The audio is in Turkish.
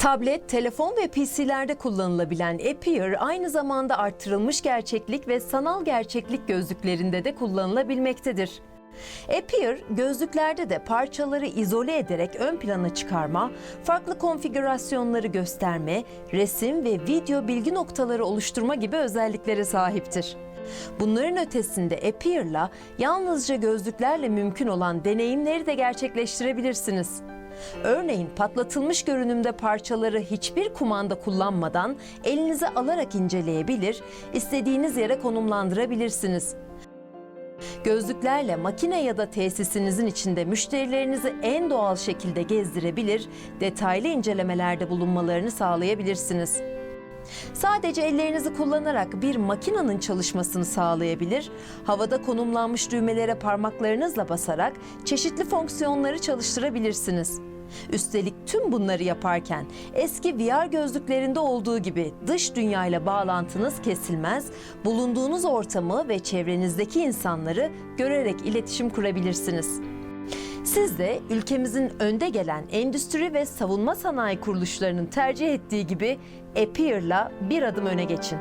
Tablet, telefon ve PC'lerde kullanılabilen Appear aynı zamanda arttırılmış gerçeklik ve sanal gerçeklik gözlüklerinde de kullanılabilmektedir. Appear, gözlüklerde de parçaları izole ederek ön plana çıkarma, farklı konfigürasyonları gösterme, resim ve video bilgi noktaları oluşturma gibi özelliklere sahiptir. Bunların ötesinde Appear'la yalnızca gözlüklerle mümkün olan deneyimleri de gerçekleştirebilirsiniz. Örneğin patlatılmış görünümde parçaları hiçbir kumanda kullanmadan elinize alarak inceleyebilir, istediğiniz yere konumlandırabilirsiniz. Gözlüklerle makine ya da tesisinizin içinde müşterilerinizi en doğal şekilde gezdirebilir, detaylı incelemelerde bulunmalarını sağlayabilirsiniz. Sadece ellerinizi kullanarak bir makinenin çalışmasını sağlayabilir, havada konumlanmış düğmelere parmaklarınızla basarak çeşitli fonksiyonları çalıştırabilirsiniz. Üstelik tüm bunları yaparken eski VR gözlüklerinde olduğu gibi dış dünyayla bağlantınız kesilmez, bulunduğunuz ortamı ve çevrenizdeki insanları görerek iletişim kurabilirsiniz. Siz de ülkemizin önde gelen endüstri ve savunma sanayi kuruluşlarının tercih ettiği gibi Appear'la bir adım öne geçin.